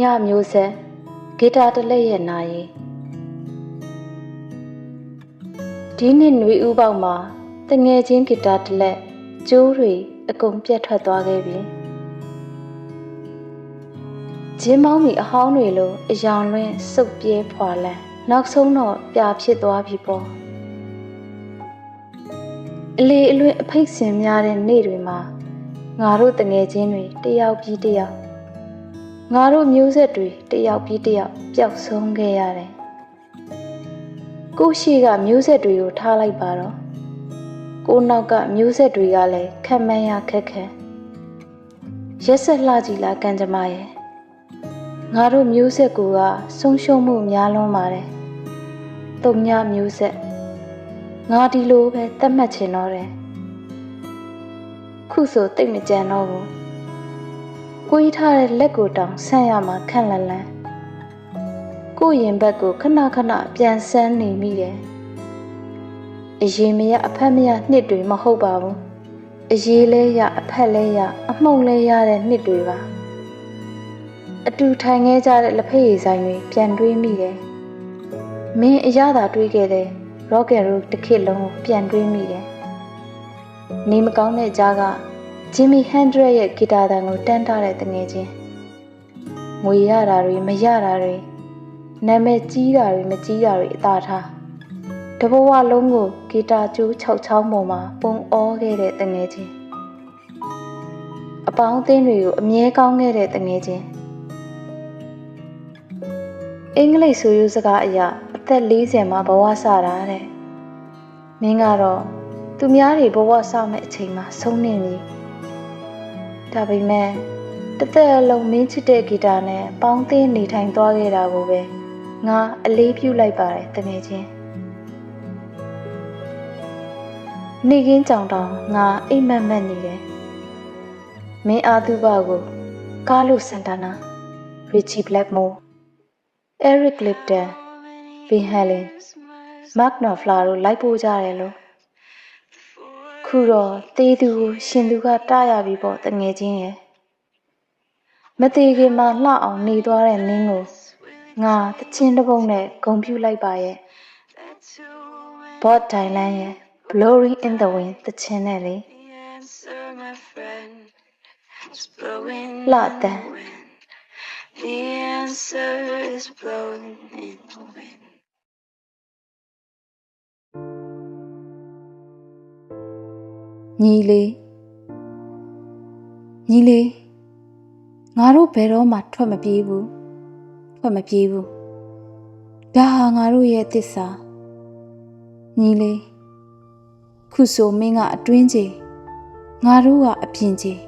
ညမျိုးဆက်ဂီတာတစ်လက်ရဲ့နာရီဒီနှစ်ຫນွေဥပေါက်မှာတငယ်ချင်းဂီတာတစ်လက်ကျိုးတွေအကုန်ပြတ်ထွက်သွားခဲ့ပြီဂျင်းမောင်းမီအဟောင်းတွေလိုအယောင်လွင့်စုပ်ပြဲဖွာလန်နောက်ဆုံးတော့ပြာဖြစ်သွားပြီပေါ့အလေအလွင့်အဖိတ်စင်များတဲ့နေ့တွေမှာငါတို့တငယ်ချင်းတွေတယောက်ပြီးတယောက် ငါတို့မျိုးဆက်တွေတယောက်ပြီးတယောက်ပျောက်ဆုံးခဲ့ရတယ်ကိုရှိကမျိုးဆက်တွေကိုထားလိုက်ပါတော့ကိုနောက်ကမျိုးဆက်တွေကလည်းခက်မှန်းရခက်ခဲရက်ဆက်လှကြည့်လားကံကြမ္မာရဲ့ငါတို့မျိုးဆက်ကူကဆုံးရှုံးမှုများလွန်းပါတယ်တုံညမျိုးဆက်ငါဒီလိုပဲတတ်မှတ်ချင်တော့တယ်ခုဆိုတိတ်မကြံတော့ဘူး ကိုကြီးထားတဲ့လက်ကိုတောင်ဆန့်ရမှာခန့်လန့်လန့်ကိုရင်ဘက်ကိုခဏခဏပြန်ဆန်းနေမိတယ်အရေးမရအဖက်မရနှစ်တွေမဟုတ်ပါဘူးအရေးလဲရအဖက်လဲရအမှုန့်လဲရတဲ့နှစ်တွေပါအတူထိုင်ခဲ့ကြတဲ့လက်ဖက်ရည်ဆိုင်တွေပြန်တွေးမိတယ်မင်းအရသာတွေးခဲ့တဲ့ rocket roll တစ်ခေတ်လုံးကိုပြန်တွေးမိတယ်နေမကောင်းတဲ့ကြားက ဂျင်မီဟန်ဒရက်ရဲ့ဂီတာတန်ကိုတန်းထားတဲ့တငယ်ချင်းငွေရတာတွေမရတာတွေနာမည်ကြီးတာတွေမကြီးတာတွေအသာထားတဘဝလုံးကိုဂီတာကျိုး၆ချောင်းပေါ်မှာပုံအောခဲ့တဲ့တငယ်ချင်းအပေါင်းအသင်းတွေကိုအမြဲကောင်းခဲ့တဲ့တငယ်ချင်းအင်္ဂလိပ်ဆိုရိုးစကားအရအသက်40မှာဘဝစတာတဲ့မင်းကတော့သူများတွေဘဝစမဲ့အချိန်မှာဆုံးနေပြီ ဒါပေမဲ့တသက်အလုံးမင်းချစ်တဲ့ဂီတာနဲ့ပေါင်းသင်းနေထိုင်သွားခဲ့တာကိုပဲငါအလေးပြုလိုက်ပါတယ်တကယ်ချင်းနေကင်းကြောင်တောင်ငါအိမ်မက်မက်နေတယ်မင်းအာသူဘကိုကားလို့စန်တာနာရီချီဘလက်မိုး Eric Clapton, Van Halen, Mark Knopfler တို့လိုက်ပို့ကြတယ်လို့ ခုတော့တေးသူကိုရှင်သူကတရပြီပေါ့တငယ်ချင်းရဲ့မသေးခင်မှာလှအောင်နေသွားတဲ့နင်းကိုငါတချင်းတစ်ပုတ်နဲ့ဂုံပြူလိုက်ပါရဲ့ Bob Dylan ရဲ့ Blowing in the Wind တချင်းနဲ့လေလှတန် The answer is blowing in the wind. ညီလေးညီလေးငါတို့ဘယ်တော့မှထွက်မပြေးဘူးထွက်မပြေးဘူးဒါဟာငါတို့ရဲ့တစ္ဆာညီလေးခုဆိုမင်းကအတွင်းကြီးငါတို့ကအပြင်ကြီး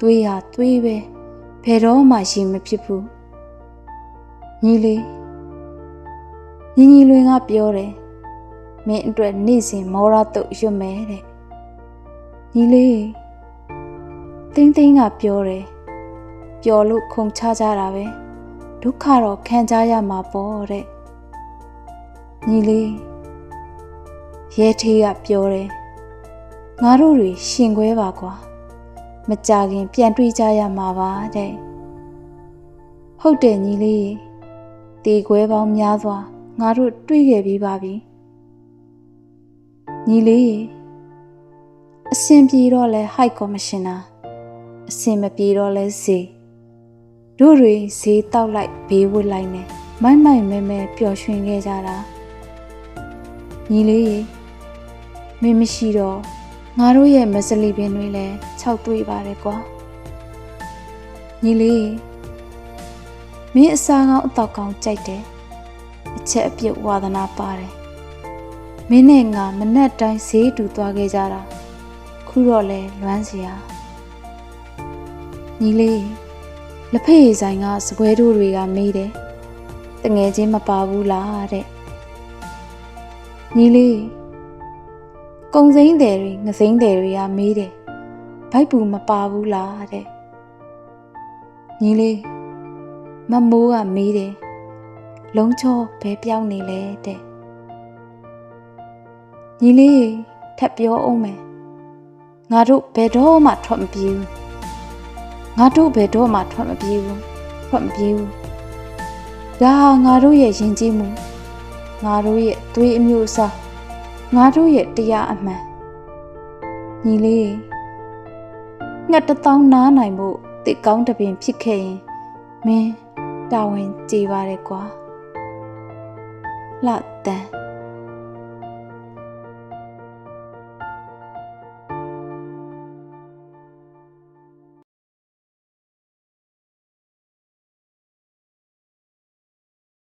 သွေးဟာသွေးပဲဘယ်တော့မှရှင်မဖြစ်ဘူးညီလေးညီညီလွင်ကပြောတယ်မင်းအတွက်နေ့စဉ်မောရတုတ်ရွတ်မယ်တဲ့ ညီလေးတင်းတင်းကပြောတယ်ပျော်လို့ခုံချကြတာပဲဒုက္ခတော့ခံကြရမှာပေါ့တဲ့ညီလေးရဲထေးကပြောတယ်ငါတို့တွေရှင်ခွဲပါကွာမကြခင်ပြန်တွေ့ကြရမှာပါတဲ့ဟုတ်တယ်ညီလေးတေခွဲပေါင်းများစွာငါတို့တွေ့ခဲ့ပြီးပါပြီညီလေး အဆင်ပြေတော့လဲဟိုက်ကော်မရှင်နာအဆင်မပြေတော့လဲဈေးတို့တွေဈေးတောက်လိုက်ဘေးဝတ်လိုက်နေမိုက်မိုက်မဲမဲပျော်ရွှင်ခဲ့ကြတာညီလေးရေမင်းမရှိတော့ငါတို့ရဲ့မစလီပင်တွေလည်းခြောက်တွေးပါတယ်ကွာညီလေးရေမင်းအစာကောင်းအတော့ကောင်းကြိုက်တယ်အချက်အပြုတ်ဝါသနာပါတယ်မင်းနဲ့ငါမနဲ့တိုင်းဈေးတူသွားခဲ့ကြတာ ခုတော့လဲလွမ်းစရာညီလေးလက်ဖက်ရည်ဆိုင်ကစပွဲတို့တွေကမေးတယ်တငယ်ချင်းမပါဘူးလားတဲ့ညီလေးကုံစိမ့်တယ်တွေငစိမ့်တယ်တွေကမေးတယ်ဘိုက်ပူမပါဘူးလားတဲ့ညီလေးမမိုးကမေးတယ်လုံးချောဘဲပြောင်းနေလဲတဲ့ညီလေးထပ်ပြောအောင်မယ် ငါတို့ဘယ်တော့မှထွက်မပြေးဘူးငါတို့ဘယ်တော့မှထွက်မပြေးဘူးထွက်မပြေးဘူးဒါဟာငါတို့ရဲ့ယဉ်ကျေးမှုငါတို့ရဲ့သွေးအမျိုးအစားငါတို့ရဲ့တရားအမှန်ညီလေးငှက်တစ်သောင်းနားနိုင်ဖို့တစ်ကောင်းတစ်ပင်ဖြစ်ခဲ့ရင်မင်းတာဝန်ကျေပါတယ်ကွာလှတန်